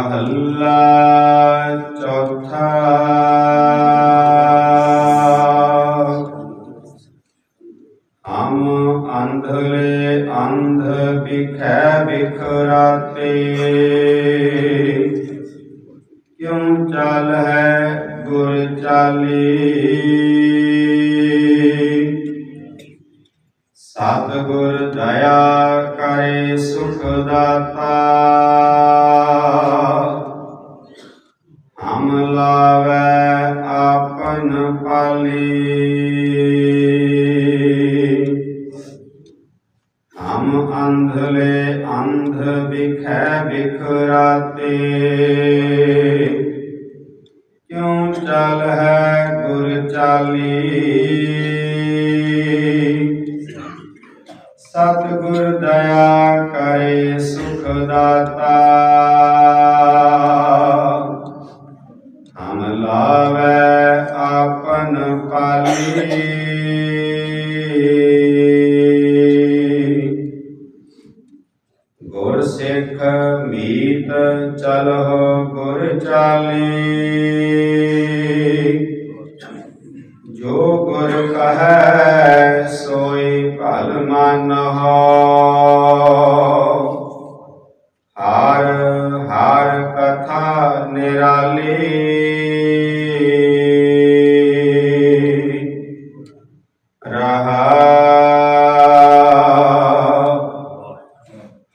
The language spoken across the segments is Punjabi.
ਮਹੱਲਾ ਚੌਥਾ ਹਮ ਅੰਧਲੇ ਅੰਧ ਬਿਖੈ ਬਿਖਰਾਤੇ ਕਿਉ ਚਾਲ ਹੈ ਗੁਰ ਚਾਲੀ ਸਤਿਗੁਰ ਦਇਆ ਕਰੇ ਸੁਖ ਲਾਵੈ ਆਪਨ ਪਾਲੀ। ਹਮ ਅੰਧਲੇ ਅੰਧ ਬਿਖੈ ਬਿਖਰਾਤੇ ਕਿਉ ਚਲ ਹੈ ਗੁਰ ਚਾਲੀ? ਸਤਿਗੁਰ ਦਇਆ ਕਰੇ ਸੁਖ ਦਾਤਾ। ਆਪਨ ਪਾਲੀ ਗੁਰ ਸਿੱਖ ਮੀਤ ਚਲੋ ਗੁਰ ਚਾਲੀ। ਜੋ ਗੁਰ ਕਹੈ ਸੋਈ ਭਲ ਮਾਨਹੁ। ਹਰ ਹਰ ਕਥਾ ਨਿਰਾਲੀ। ਰਹਾ।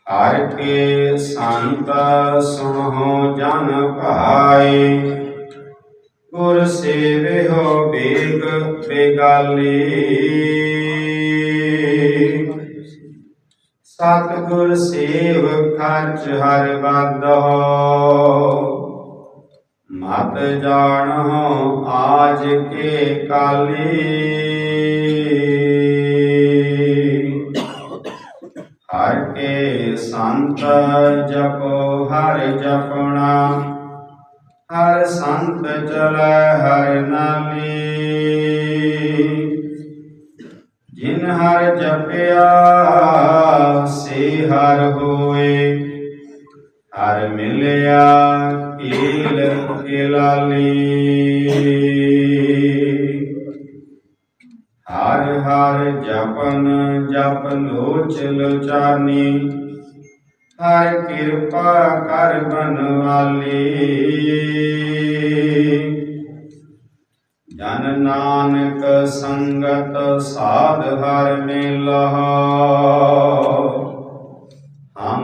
ਹਰ ਕੇ ਸੰਤ ਸੁਣੋ ਜਨ ਭਾਈ ਗੁਰ ਸੇਵਿਓ ਬੇਗ ਬੇਗਾਲੀ ਸਤ ਗੁਰ ਸੇਵ ਖਰਚ ਹਰ ਬਾਦੋ ਮਤ ਜਾਣੋ ਆਜ ਕੇ ਕਾਲੀ। ਹਰ ਕੇ ਸੰਤ ਜਪੋ, ਹਰ ਜਪਣਾ। ਹਰ ਸੰਤ ਚਲੈ, ਹਰ ਨਾਮੀ। ਜਿਨ ਹਰ ਜਪਿਆ, ਸੇ ਹਰ ਹੋਏ। ਹਰ ਮਿਲਿਆ ਕੀਲ ਹਰ ਹਰ ਜਪਨ, ਜਪ ਲੋਚ ਲੋਚਾਨੀ। ਹਰ ਕਿਰਪਾ ਕਰ ਬਨਵਾਲੀ। ਜਨ ਨਾਨਕ ਸੰਗਤ ਸਾਧ ਹਰ ਮਿਲਹੁ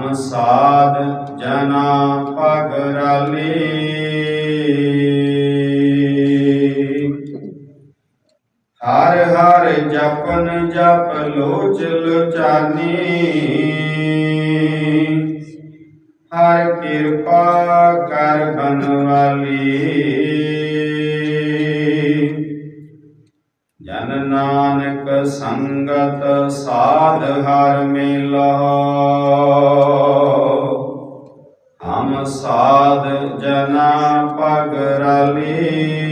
ਹਮ ਸਾਧ ਜਨਾ ਪਗ ਰਾਲੀ। ਹਰ ਹਰ ਜਪਨ ਜਪ ਲੋਚ ਲੋਚਾਨੀ। ਹਰ ਕਿਰਪਾ ਕਰ ਬਨਵਾਲੀ। ਜਨ ਨਾਨਕ ਸੰਗਤ ਸਾਧ ਹਰ ਮਿਲਹੁ ਹਮ ਸਾਧ ਜਨਾ ਪਗ ਰਾਲੀ।